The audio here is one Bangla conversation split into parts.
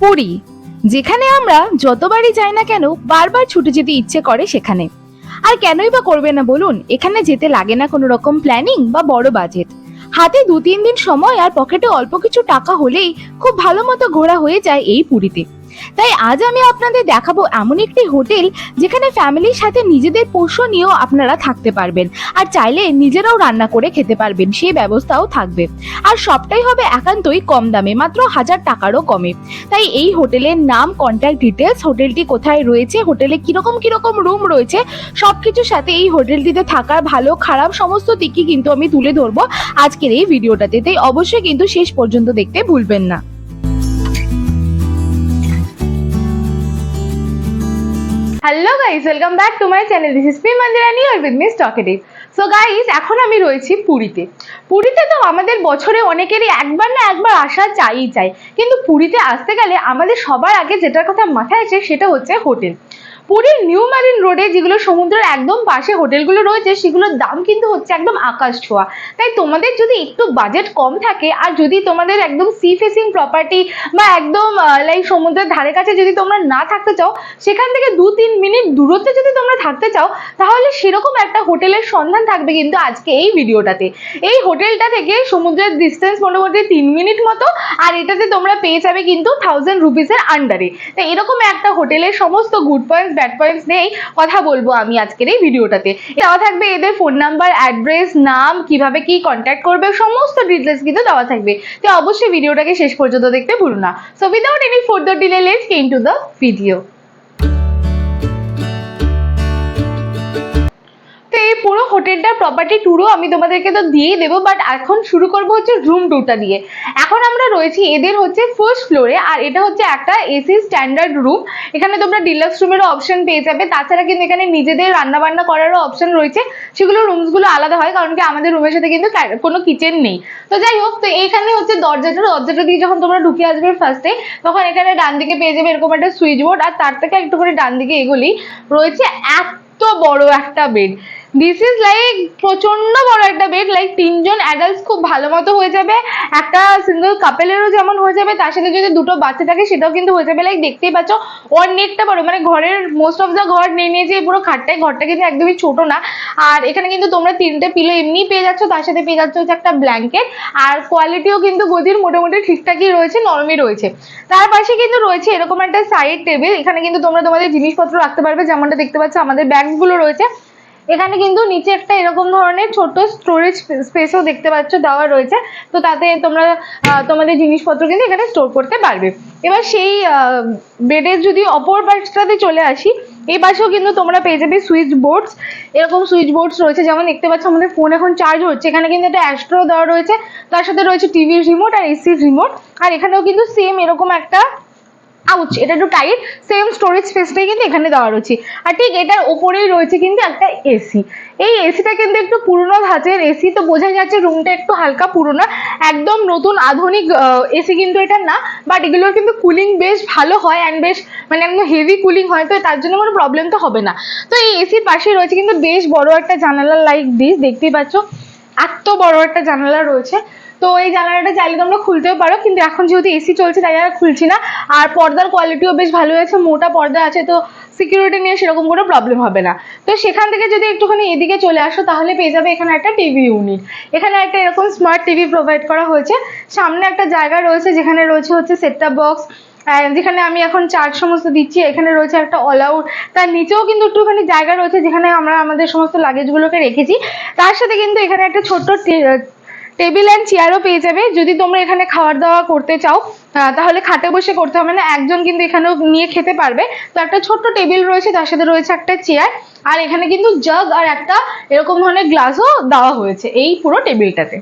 পুরী, যেখানে আমরা যতবারই যাই না কেন বারবার ছুটে যেতে ইচ্ছে করে সেখানে। আর কেনই বা করবে না বলুন, এখানে যেতে লাগে না কোনো রকম প্ল্যানিং বা বড় বাজেট হাতে দু তিন দিন সময় আর পকেটে অল্প কিছু টাকা হলেই খুব ভালো মতো ঘোরা হয়ে যায় এই পুরীতে। তাই আজ আমি আপনাদের দেখাবো এমন একটি হোটেল যেখানে ফ্যামিলির সাথে নিজেদের পোষ্য নিয়েও আপনারা থাকতে পারবেন। আর চাইলে নিজেরাও রান্না করে খেতে পারবেন সেই ব্যবস্থাও থাকবে। আর সবটাই হবে একান্তই কম দামে, মাত্র হাজার টাকারও কমে। তাই এই হোটেলের নাম কন্ট্যাক্ট ডিটেলস হোটেলটি কোথায় রয়েছে, হোটেলে কীরকম কীরকম রুম রয়েছে সব কিছুর সাথে এই হোটেলটিতে থাকার ভালো, খারাপ সমস্ত দিকই কিন্তু আমি তুলে ধরবো আজকের এই ভিডিওটাতে তাই অবশ্যই কিন্তু শেষ পর্যন্ত দেখতে ভুলবেন না। Hello guys welcome back to my channel this is me Mandirani R with miss talkative so guys এখন আমি রয়েছি পুরীতে। পুরীতে তো আমাদের বছরে অনেকেরই একবার না একবার আসা চাইই চাই। কিন্তু পুরীতে আসতে গেলে আমাদের সবার আগে যেটার কথা মাথায় আসে সেটা হচ্ছে হোটেল। পুরীর নিউ মারিন রোডে যেগুলো সমুদ্রের একদম পাশে হোটেলগুলো রয়েছে, সেগুলোর দাম কিন্তু হচ্ছে একদম আকাশ ছোঁয়া। তাই তোমাদের যদি একটু বাজেট কম থাকে, আর যদি তোমাদের একদম সি ফেসিং প্রপার্টি বা একদম লাইক সমুদ্রের ধারে কাছে যদি তোমরা না থাকতে চাও, সেখান থেকে দু তিন মিনিট দূরত্বে যদি তোমরা থাকতে চাও, তাহলে সেরকম একটা হোটেলের সন্ধান থাকবে কিন্তু আজকে এই ভিডিওটাতে। এই হোটেলটা থেকে সমুদ্রের ডিস্টেন্স মোটামুটি তিন মিনিট মতো, আর এটাতে তোমরা পেয়ে যাবে কিন্তু থাউজেন্ড রুপিসের আন্ডারে তাই এরকম একটা হোটেলের সমস্ত গুড পয়েন্টস ব্যাড পয়েন্টস নেই, কথা বলব আমি আজকের এই ভিডিওটাতে। দেওয়া থাকবে এদের ফোন নাম্বার অ্যাড্রেস নাম, কীভাবে কি কন্ট্যাক্ট করবে, সমস্ত ডিটেলস কিন্তু দেওয়া থাকবে। তো অবশ্যই ভিডিওটাকে শেষ পর্যন্ত দেখতে ভুলো না। So without any further delay let's get to the video পুরো হোটেলটা প্রপার্টি ট্যুরও আমি তোমাদেরকে তো দিয়েই দেবো বাট এখন শুরু করব হচ্ছে রুম ট্যুরটা দিয়ে। এখন আমরা রয়েছি এদের হচ্ছে ফার্স্ট ফ্লোরে আর এটা হচ্ছে একটা এসি স্ট্যান্ডার্ড রুম এখানে তোমরা ডিলাক্স রুমেরও অপশন পেয়ে যাবে। তাছাড়া কিন্তু এখানে নিজেদের রান্নাবান্না করারও অপশন রয়েছে। সেগুলো রুমসগুলো আলাদা হয়, কারণ কি আমাদের রুমের সাথে কিন্তু কোনো কিচেন নেই। তো যাই হোক, তো এখানে হচ্ছে দরজাটা দরজাটা দিয়ে যখন তোমরা ঢুকে আসবে ফার্স্টে তখন এখানে ডান দিকে পেয়ে যাবে এরকম একটা সুইচ বোর্ড আর তার থেকে একটু করে ডান দিকে এগুলি রয়েছে এত বড় একটা বেড দিস ইজ লাইক প্রচণ্ড বড় একটা বেড লাইক তিনজন অ্যাডাল্টস খুব ভালো মতো হয়ে যাবে। একটা সিঙ্গেল কাপেলেরও যেমন হয়ে যাবে, তার সাথে যদি দুটো বাচ্চা থাকে, সেটাও কিন্তু হয়ে যাবে। লাইক দেখতেই পাচ্ছ নেটটা বড় মানে ঘরের মোস্ট অফ দ্য ঘর নিয়ে নিয়েছে পুরো খাটটাই ঘরটা কিন্তু একদমই ছোট না। আর এখানে কিন্তু তোমরা তিনটে পিলো এমনি পেয়ে যাচ্ছ, তার সাথে পেয়ে যাচ্ছ হচ্ছে একটা ব্ল্যাঙ্কেট আর কোয়ালিটিও কিন্তু গদির মোটামুটি ঠিকঠাকই রয়েছে নরমই রয়েছে। তার পাশে কিন্তু রয়েছে এরকম একটা সাইড টেবিল এখানে কিন্তু তোমরা তোমাদের জিনিসপত্র রাখতে পারবে, যেমনটা দেখতে পাচ্ছ, আমাদের ব্যাগগুলো রয়েছে। এখানে কিন্তু নিচে একটা এরকম ধরনের ছোট স্টোরেজ স্পেসও দেখতে পাচ্ছ, দেওয়া রয়েছে। তো তাতে তোমরা তোমাদের জিনিসপত্র কিন্তু এখানে স্টোর করতে পারবে। এবার সেই বেডের যদি অপর পাশটাতে চলে আসি, এই পাশেও কিন্তু তোমরা পেয়ে যাবে সুইচ বোর্ডস এরকম সুইচ বোর্ডস রয়েছে, যেমন দেখতে পাচ্ছ, আমাদের ফোন এখন চার্জ হচ্ছে। এখানে কিন্তু একটা অ্যাস্ট্রো দেওয়া রয়েছে। তার সাথে রয়েছে টিভির রিমোট আর এসির রিমোট আর এখানেও কিন্তু সেম এরকম একটা আউচ, এটা একটু টাইট সেম স্টোরেজ স্পেসটাই কিন্তু এখানে দেওয়া রয়েছে। আর ঠিক এটার ওপরেই রয়েছে কিন্তু একটা এসি এই এসিটা কিন্তু একটু পুরনো ধাঁচের এসি তো বোঝা যাচ্ছে রুমটা একটু হালকা পুরনো। একদম নতুন আধুনিক এসি কিন্তু এটা না বাট এগুলোর কিন্তু কুলিং বেশ ভালো হয় অ্যান্ড বেশ মানে একদম হেভি কুলিং হয়, তো তার জন্য কোনো প্রবলেম তো হবে না। তো এই এসির পাশে রয়েছে কিন্তু বেশ বড় একটা জানালা লাইক দিস দেখতেই পাচ্ছ। এত বড় একটা জানালা রয়েছে। তো এই জানালাটা চাইলে তোমরা খুলতেও পারো, কিন্তু এখন যেহেতু এসি চলছে তাই আর খুলছি না। আর পর্দার কোয়ালিটিও বেশ ভালো আছে মোটা পর্দা আছে, তো সিকিউরিটি নিয়ে সেরকম কোনো প্রবলেম হবে না। তো সেখান থেকে যদি একটুখানি এদিকে চলে আসো, তাহলে পেয়ে যাবে এখানে একটা টিভি ইউনিট এখানে একটা এরকম স্মার্ট টিভি প্রোভাইড করা হয়েছে। সামনে একটা জায়গা রয়েছে, যেখানে রয়েছে হচ্ছে সেটআপ বক্স যেখানে আমি এখন চার্জ সমস্ত দিচ্ছি। এখানে রয়েছে একটা অল আউট তার নিচেও কিন্তু একটুখানি জায়গা রয়েছে, যেখানে আমরা আমাদের সমস্ত লাগেজগুলোকে রেখেছি। তার সাথে কিন্তু এখানে একটা ছোট্ট টেবিল অ্যান্ড চেয়ারও পেয়ে যাবে। যদি তোমরা এখানে খাওয়ার দাওয়া করতে চাও তাহলে খাটে বসে করতে হবে না। একজন কিন্তু এখানেও নিয়ে খেতে পারবে। তো একটা ছোট্ট টেবিল রয়েছে, তার সাথে রয়েছে একটা চেয়ার আর এখানে কিন্তু জগ আর একটা এরকম ধরনের গ্লাসও দেওয়া হয়েছে, এই পুরো টেবিলটাতে।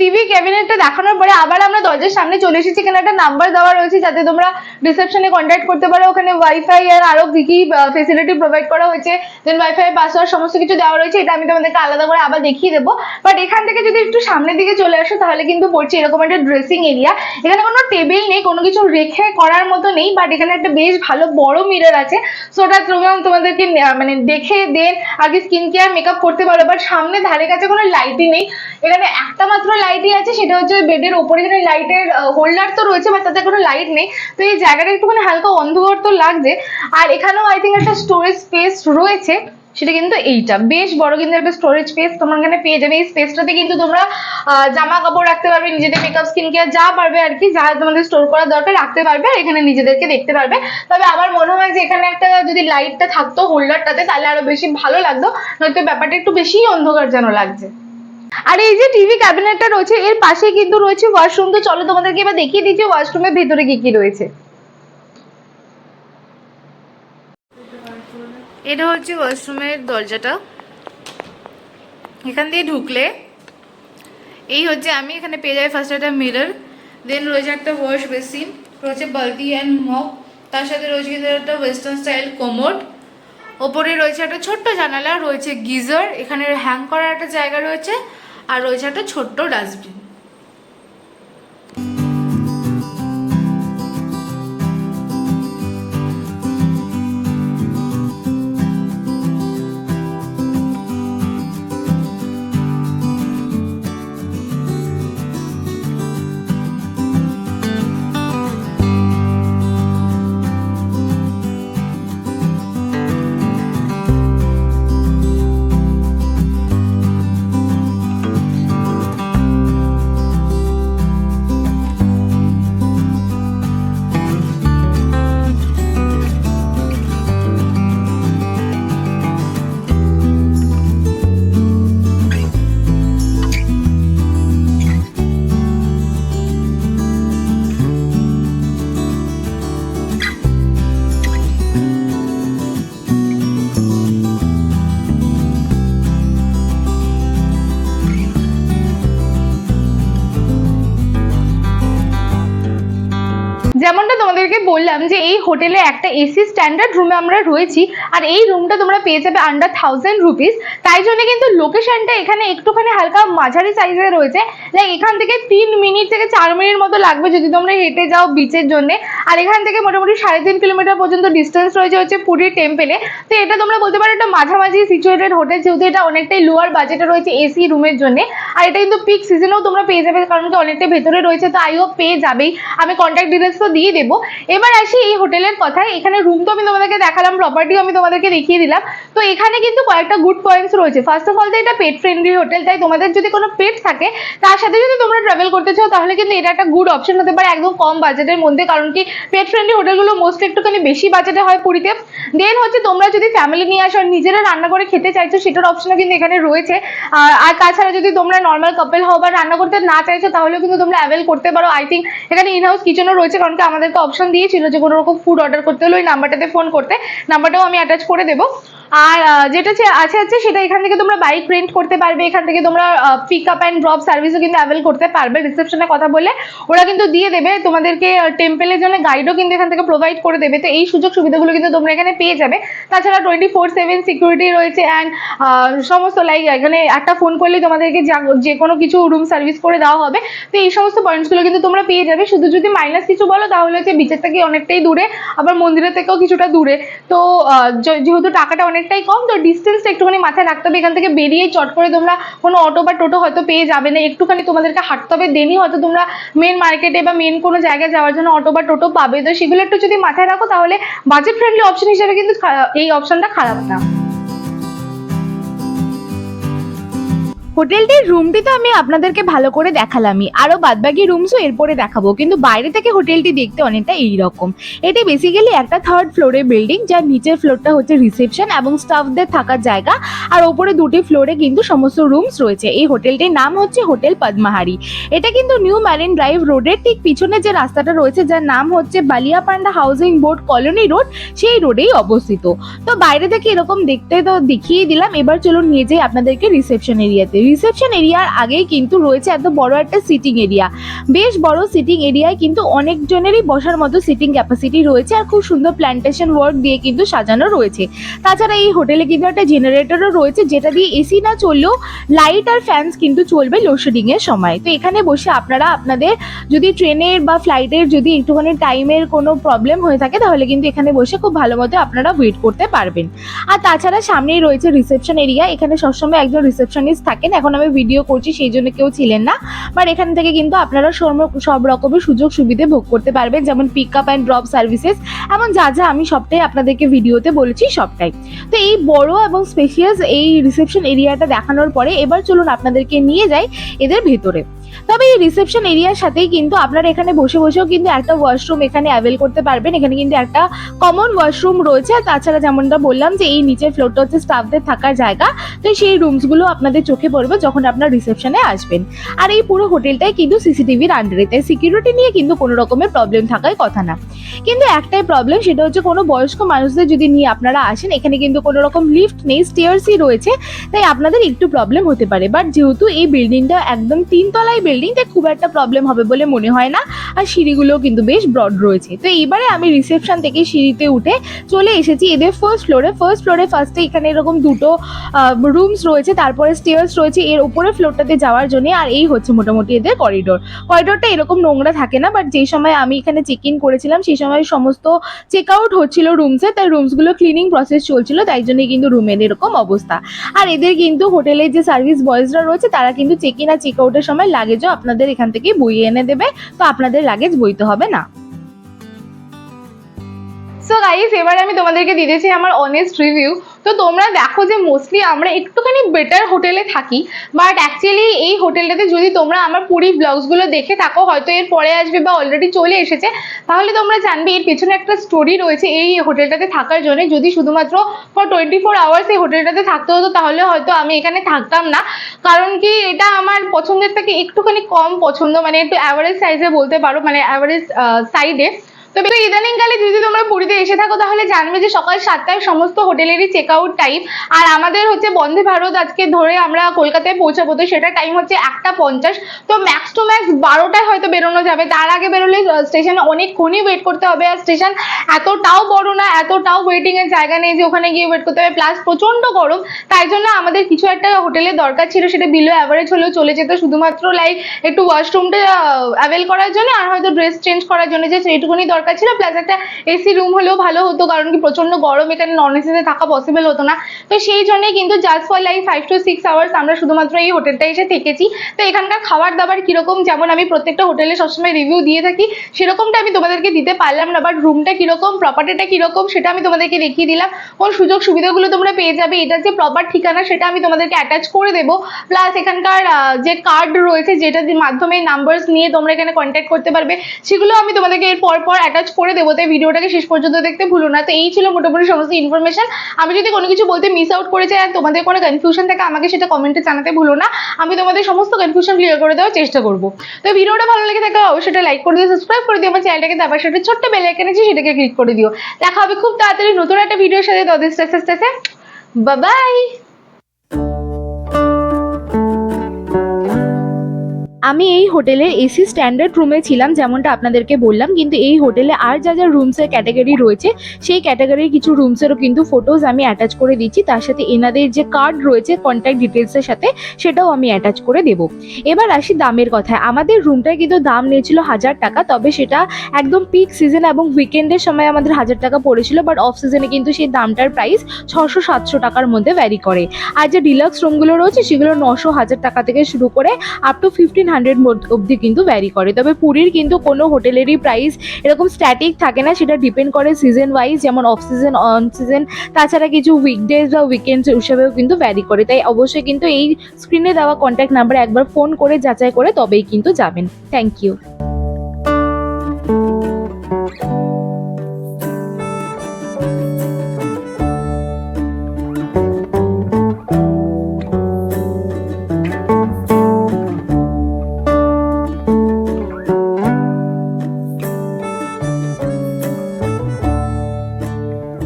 টিভি ক্যাবিনেটটা দেখানোর পরে আবার আমরা দরজার সামনে চলে এসেছি। এখানে একটা নাম্বার দেওয়া রয়েছে যাতে তোমরা রিসেপশনে কন্ট্যাক্ট করতে পারো। ওখানে ওয়াইফাই আর আরও কি কি ফেসিলিটি প্রোভাইড করা হয়েছে। দেন ওয়াইফাই পাসওয়ার্ড সমস্ত কিছু দেওয়া রয়েছে। এটা আমি তোমাদেরকে আলাদা করে আবার দেখিয়ে দেবো। বাট এখান থেকে যদি একটু সামনের দিকে চলে আসো, তাহলে কিন্তু পড়ছে এরকম একটা ড্রেসিং এরিয়া এখানে কোনো টেবিল নেই, কোনো কিছু রেখে করার মতো নেই। বাট এখানে একটা বেশ ভালো বড় মিরর আছে। সো ওটা তোমরা তোমাদেরকে মানে দেখে, দেন আগে স্কিন কেয়ার মেকআপ করতে পারো। বাট সামনে ধারে কাছে কোনো লাইটই নেই। এখানে একটা মাত্র কোনো লাইটই আছে, সেটা হচ্ছে ওই বেডের ওপরে যেটা লাইটের হোল্ডার তো রয়েছে বাট তাতে কোনো লাইট নেই। তো এই জায়গাটা একটুখানি হালকা অন্ধকার তো লাগছে। আর এখানেও আই থিঙ্ক একটা স্টোরেজ স্পেস রয়েছে, সেটা কিন্তু এইটা। বেশ বড় কিন্তু একটা স্টোরেজ স্পেস তোমার এখানে পেয়ে যাবে। এই স্পেসটাতে কিন্তু তোমরা জামা কাপড় রাখতে পারবে, নিজেদের মেকআপ স্কিন কেয়ার যা পারবে আর কি, যা তোমাদের স্টোর করার দরকার, রাখতে পারবে আর এখানে নিজেদেরকে দেখতে পারবে। তবে আমার মনে হয় যে এখানে একটা যদি লাইটটা থাকতো হোল্ডারটাতে তাহলে আরও বেশি ভালো লাগতো। নয়তো ব্যাপারটা একটু বেশিই অন্ধকার যেন লাগছে। আর এই যে টিভি ক্যাবিনেটটা রয়েছে, এর পাশে কিন্তু রয়েছে ওয়াশরুম তো চলো তোমাদেরকে এবার দেখিয়ে দিচ্ছি ওয়াশরুমের ভেতরে কি কি রয়েছে। এটা হচ্ছে ওয়াশরুমের দরজাটা। এখান দিয়ে ঢুকলে, এই হচ্ছে আমি এখানে পেয়ে যাই ফার্স্ট একটা মিরর দেন রয়েছে একটা ওয়াশ বেসিন রয়েছে বালতি অ্যান্ড মগ তার সাথে রয়েছে কিন্তু একটা ওয়েস্টার্ন স্টাইল কোমোড ওপরে রয়েছে একটা ছোট্ট জানালা, রয়েছে গিজার। এখানে হ্যাং করার একটা জায়গা রয়েছে। আর রয়েছে একটা ছোট্ট ডাস্টবিন। যে এই হোটেলে একটা এসি স্ট্যান্ডার্ড রুমে আমরা রয়েছি, আর এই রুমটা তোমরা পেয়ে যাবে আন্ডার থাউজেন্ড রুপিস তাই জন্য কিন্তু লোকেশনটা এখানে একটুখানি হালকা মাঝারি সাইজে রয়েছে। লাইক এখান থেকে তিন মিনিট থেকে চার মিনিট মতো লাগবে যদি তোমরা হেঁটে যাও বিচের জন্য। আর এখান থেকে মোটামুটি সাড়ে তিন কিলোমিটার পর্যন্ত ডিস্টেন্স রয়েছে হচ্ছে পুরীর টেম্পেলে তো এটা তোমরা বলতে পারো একটা মাঝামাঝি সিচুয়েটেড হোটেল যেহেতু এটা অনেকটাই লোয়ার বাজেটে রয়েছে এসি রুমের জন্য। আর এটা কিন্তু পিক সিজনেও তোমরা পেয়ে যাবে, কারণ কি অনেকটা ভেতরে রয়েছে, তো আই হোপ পেয়ে যাবেই। আমি কন্ট্যাক্ট ডিটেলস তো দিয়ে দেবো। এবার আসি এই হোটেলের কথায়। এখানে রুম তো আমি তোমাদেরকে দেখালাম প্রপার্টিও আমি তোমাদেরকে দেখিয়ে দিলাম। তো এখানে কিন্তু কয়েকটা গুড পয়েন্টস রয়েছে। ফার্স্ট অফ অল তো এটা পেট ফ্রেন্ডলি হোটেল তাই তোমাদের যদি কোনো পেট থাকে, তার সাথে যদি তোমরা ট্রাভেল করতে চাও, তাহলে কিন্তু এটা একটা গুড অপশন হতে পারে একদম কম বাজেটের মধ্যে, কারণ কি পেট ফ্রেন্ডলি হোটেলগুলো মোস্টলি একটুখানি বেশি বাজেটে হয় পুরীতে। দেন হচ্ছে তোমরা যদি ফ্যামিলি নিয়ে আসো নিজেরা রান্না করে খেতে চাইছো, সেটার অপশনও কিন্তু এখানে রয়েছে। আর তাছাড়া যদি তোমরা নর্মাল কাপেল হও বা রান্না করতে না চাইছো, তাহলেও কিন্তু তোমরা অ্যাভেল করতে পারো। আই থিঙ্ক এখানে ইন হাউস কিচেনও রয়েছে, কারণ কি আমাদেরকে অপশন দিয়েছিল যে কোনো রকম ফুড অর্ডার করতে হলে ওই নাম্বারটাতে ফোন করতে। নাম্বারটাও আমি অ্যাটাচ করে দেবো। আর যেটা আছে আছে, সেটা এখান থেকে তোমরা বাইক রেন্ট করতে পারবে, এখান থেকে তোমরা পিক আপ অ্যান্ড ড্রপ সার্ভিসও কিন্তু অ্যাভেল করতে পারবে। রিসেপশনে কথা বলে ওরা কিন্তু দিয়ে দেবে, তোমাদেরকে টেম্পেলের জন্য গাইডও কিন্তু এখান থেকে প্রোভাইড করে দেবে। তো এই সুযোগ সুবিধাগুলো কিন্তু তোমরা এখানে পেয়ে যাবে। তাছাড়া টোয়েন্টি ফোর সেভেন সিকিউরিটি রয়েছে অ্যান্ড সমস্ত লাইক এখানে একটা ফোন করলে তোমাদেরকে যা- কোনো কিছু রুম সার্ভিস করে দেওয়া হবে। তো এই সমস্ত পয়েন্টসগুলো কিন্তু তোমরা পেয়ে যাবে। শুধু যদি মাইনাস কিছু বলো, তাহলে হচ্ছে বিচের থেকে অনেকটাই দূরে, আবার মন্দিরের থেকেও কিছুটা দূরে। তো যেহেতু টাকাটা অনেকটাই কম, তো ডিস্টেন্সটা একটুখানি মাথায় রাখতে হবে। এখান থেকে বেরিয়ে চট করে তোমরা কোনো অটো বা টোটো হয়তো পেয়ে যাবে না। একটুখানি তোমাদেরকে হাঁটতে হবে। দেনই হয়তো তোমরা মেন মার্কেটে বা মেন কোনো জায়গায় যাওয়ার জন্য অটো বা টোটো পাবে। তো সেগুলো একটু যদি মাথায় রাখো, তাহলে বাজেট ফ্রেন্ডলি অপশন হিসেবে কিন্তু এই অপশনটা খারাপ না। হোটেলটির রুমটি তো আমি আপনাদেরকে ভালো করে দেখালামই। আরও বাদবাকি রুমসও এরপরে দেখাবো, কিন্তু বাইরে থেকে হোটেলটি দেখতে অনেকটা এইরকম। এটি বেসিক্যালি একটা থার্ড ফ্লোরে বিল্ডিং যার নিচের ফ্লোরটা হচ্ছে রিসেপশন এবং স্টাফদের থাকার জায়গা। আর ওপরে দুটি ফ্লোরে কিন্তু সমস্ত রুমস রয়েছে। এই হোটেলটির নাম হচ্ছে হোটেল পদ্মাহারি। এটা কিন্তু নিউ ম্যারিন ড্রাইভ রোডের ঠিক পিছনে যে রাস্তাটা রয়েছে, যার নাম হচ্ছে Balia Baliapanda housing board colony road সেই রোডেই অবস্থিত। তো বাইরে থেকে এরকম দেখতে তো দেখিয়ে দিলাম। এবার চলুন নিয়ে যাই আপনাদেরকে রিসেপশন এরিয়াতে রিসেপশন এরিয়ার আগেই কিন্তু রয়েছে এত বড় একটা সিটিং এরিয়া। বেশ বড় সিটিং এরিয়ায় কিন্তু অনেকজনেরই বসার মতো সিটিং ক্যাপাসিটি রয়েছে আর খুব সুন্দর প্ল্যান্টেশন ওয়ার্ক দিয়ে কিন্তু সাজানো রয়েছে। তাছাড়া এই হোটেলে কিন্তু একটা জেনারেটরও রয়েছে যেটা দিয়ে এসি না চললেও লাইট আর ফ্যানস কিন্তু চলবে লোডশেডিংয়ের সময়। তো এখানে বসে আপনারা আপনাদের যদি ট্রেনের বা ফ্লাইটের যদি একটুখানি টাইমের কোনো প্রবলেম হয়ে থাকে তাহলে কিন্তু এখানে বসে খুব ভালো মতো আপনারা ওয়েট করতে পারবেন। আর তাছাড়া সামনেই রয়েছে রিসেপশন এরিয়া। এখানে সবসময় একজন রিসেপশনিস্ট থাকেন এখন আমি ভিডিও করছি, সেই জন্য কেউ ছিলেন না। বাট এখান থেকে কিন্তু আপনারা সব- সব রকমের সুযোগ সুবিধে ভোগ করতে পারবেন, যেমন pick up and drop services এমন যা যা আমি সবটাই আপনাদেরকে ভিডিওতে বলেছি, সবটাই। তো এই বড় এবং স্পেশিয়াস এই রিসেপশন এরিয়াটা দেখানোর পরে এবার চলুন আপনাদেরকে নিয়ে যাই এদের ভেতরে। তবে এই রিসেপশন এরিয়ার সাথেই কিন্তু আপনারা এখানে বসে বসেও কিন্তু একটা ওয়াশরুম এখানে অ্যাভেল করতে পারবেন। এখানে কিন্তু একটা কমন ওয়াশরুম রয়েছে। আর তাছাড়া যেমনটা বললাম যে এই নিচের ফ্লোরটা হচ্ছে স্টাফদের থাকার জায়গা। তো সেই রুমসগুলো আপনাদের চোখে পড়বে যখন আপনার রিসেপশনে আসবেন। আর এই পুরো হোটেলটাই কিন্তু সিসিটিভির আন্ডারে তাই সিকিউরিটি নিয়ে কিন্তু কোনো রকমের প্রবলেম থাকার কথা না। কিন্তু একটাই প্রবলেম সেটা হচ্ছে কোনো বয়স্ক মানুষদের যদি নিয়ে আপনারা আসেন, এখানে কিন্তু কোনো রকম লিফট নেই স্টেয়ার্সই রয়েছে। তাই আপনাদের একটু প্রবলেম হতে পারে। বাট যেহেতু এই বিল্ডিংটা একদম তিনতলাই বিল্ডিং খুব একটা প্রবলেম হবে বলে মনে হয় না। আর সিঁড়িগুলোও কিন্তু বেশ ব্রড রয়েছে। তো এইবারে আমি রিসেপশন থেকে সিঁড়িতে উঠে চলে এসেছি। এদের ফার্স্ট ফ্লোরে ফার্স্ট ফ্লোরে ফার্স্টে এখানে এরকম দুটো রুমস রয়েছে, তারপরে স্টেয়ার্স রয়েছে। এর উপরে ফ্লোরটাতে যাওয়ার জন্য আর এই হচ্ছে মোটামুটি এদের করিডোর করিডোরটা এরকম নোংরা থাকে না বাট যেই সময় আমি এখানে চেক ইন করেছিলাম, সেই সময় সমস্ত চেক আউট হচ্ছিল রুমসে তাই রুমসগুলো ক্লিনিং প্রসেস চলছিল, তাই জন্যই কিন্তু রুমের এরকম অবস্থা। আর এদের কিন্তু হোটেলের যে সার্ভিস বয়েজরা রয়েছে, তারা কিন্তু চেক ইন আর চেক আউটের সময় লাগেজও আপনাদের এখান থেকে বইয়ে এনে দেবে, তো আপনাদের লাগেজ বইতে হবে না। সো গাইস এবার আমি তোমাদেরকে দিয়েছি আমার অনেস্ট রিভিউ তো তোমরা দেখো যে মোস্টলি আমরা একটুখানি বেটার হোটেলে থাকি বাট অ্যাকচুয়ালি এই হোটেলটাতে যদি তোমরা আমার পুরী ব্লগসগুলো দেখে থাকো, হয়তো এর পরে আসবে বা অলরেডি চলে এসেছে, তাহলে তোমরা জানবে এর পেছনে একটা স্টোরি রয়েছে এই হোটেলটাতে থাকার জন্য। যদি শুধুমাত্র ফর টোয়েন্টি ফোর আওয়ার্স এই হোটেলটাতে থাকতে হতো, তাহলে হয়তো আমি এখানে থাকতাম না। কারণ কি এটা আমার পছন্দের থেকে একটুখানি কম পছন্দ মানে একটু অ্যাভারেজ সাইজে বলতে পারো মানে অ্যাভারেজ সাইডে তবে ইদানিংকালে যদি তোমরা পুরীতে এসে থাকো, তাহলে জানবে যে সকাল সাতটায় সমস্ত হোটেলেরই চেক আউট টাইম আর আমাদের হচ্ছে বন্দে ভারত আজকে ধরে আমরা কলকাতায় পৌঁছাবো, তো সেটা টাইম হচ্ছে একটা পঞ্চাশ। তো ম্যাক্স টু ম্যাক্স বারোটায় হয়তো বেরোনো যাবে। তার আগে বেরোলে স্টেশনে অনেকক্ষণই ওয়েট করতে হবে। আর স্টেশন এতটাও বড় না, এতটাও ওয়েটিং এর জায়গা নেই যে ওখানে গিয়ে ওয়েট করতে হবে। প্লাস প্রচণ্ড গরম, তাই জন্য আমাদের কিছু একটা হোটেলের দরকার ছিল, সেটা বিলো অ্যাভারেজ হলেও চলে যেত। শুধুমাত্র লাইক একটু ওয়াশরুমটা অ্যাভেল করার জন্য, আর হয়তো ড্রেস চেঞ্জ করার জন্য যে সেইটুকুনি দরকার ছিল প্লাস একটা এসি রুম হলেও ভালো হতো, কারণ কি প্রচণ্ড গরম, এখানে নন এসিতে থাকা পসিবল হতো না। তো সেই জন্যই কিন্তু just for like five to six hours আমরা শুধুমাত্র এই হোটেলটা এসে থেকেছি। তো এখানকার খাবার দাবার কীরকম? যেমন আমি প্রত্যেকটা হোটেলে সবসময় রিভিউ দিয়ে থাকি। সেরকমটা আমি তোমাদেরকে দিতে পারলাম না বাট রুমটা কীরকম প্রপার্টিটা কীরকম, সেটা আমি তোমাদেরকে দেখিয়ে দিলাম। কোন সুযোগ সুবিধাগুলো তোমরা পেয়ে যাবে এটা যে প্রপার ঠিকানা, সেটা আমি তোমাদেরকে অ্যাটাচ করে দেবো। প্লাস এখানকার যে কার্ড রয়েছে, যেটার মাধ্যমে নাম্বারস নিয়ে তোমরা এখানে কন্ট্যাক্ট করতে পারবে, সেগুলো আমি তোমাদেরকে এর পর পর অ্যাটাচ করে দেবো, তাই ভিডিওটাকে শেষ পর্যন্ত দেখতে ভুলো না। তো এই ছিল মোটামুটি সমস্ত ইনফরমেশন আমি যদি কোনো কিছু বলতে মিস আউট করেছি আর তোমাদের কোনো কনফিউশন থাকে, আমাকে সেটা কমেন্টে জানাতে ভুলো না। আমি তোমাদের সমস্ত কনফিউশন ক্লিয়ার করে দেওয়ার চেষ্টা করব। তো ভিডিওটা ভালো লেগে থাকলে অবশ্যই লাইক করে দিও সাবস্ক্রাইব করে দিও, আমার চ্যানেলটাকে তারপর সেটা ছোট্ট বেল আইকন আছে সেটাকে ক্লিক করে দিও। দেখা হবে খুব তাড়াতাড়ি নতুন একটা ভিডিওর সাথে। তাদের আস্তে আস্তে আমি এই হোটেলের এসি স্ট্যান্ডার্ড রুমে ছিলাম, যেমনটা আপনাদেরকে বললাম, কিন্তু এই হোটেলে আর যা যা রুমসের ক্যাটাগরি রয়েছে, সেই ক্যাটাগরির কিছু রুমসেরও কিন্তু ফটোজ আমি অ্যাটাচ করে দিচ্ছি। তার সাথে এনাদের যে কার্ড রয়েছে কন্ট্যাক্ট ডিটেলসের সাথে, সেটাও আমি অ্যাটাচ করে দেব। এবার আসি দামের কথায়। আমাদের রুমটায় কিন্তু দাম নিয়েছিল হাজার টাকা, তবে সেটা একদম পিক সিজন এবং উইকেন্ডের সময় আমাদের হাজার টাকা পড়েছিল বাট অফ সিজনে কিন্তু সেই দামটার প্রাইস ছশো সাতশো টাকার মধ্যে ভ্যারি করে। আর যে ডিলাক্স রুমগুলো রয়েছে, সেগুলো নশো হাজার টাকা থেকে শুরু করে আপ টু ফিফটিন হান্ড্রেড অবধি কিন্তু ভ্যারি করে। তবে পুরীর কিন্তু কোনো হোটেলেরই প্রাইস এরকম স্ট্যাটিক থাকে না, সেটা ডিপেন্ড করে সিজন ওয়াইজ যেমন অফ সিজন অন সিজন তাছাড়া কিছু উইকডেজ বা উইকেন্ডস হিসাবেও কিন্তু ভ্যারি করে। তাই অবশ্যই কিন্তু এই স্ক্রিনে দেওয়া কন্ট্যাক্ট নাম্বারে একবার ফোন করে যাচাই করে তবেই কিন্তু যাবেন। Thank you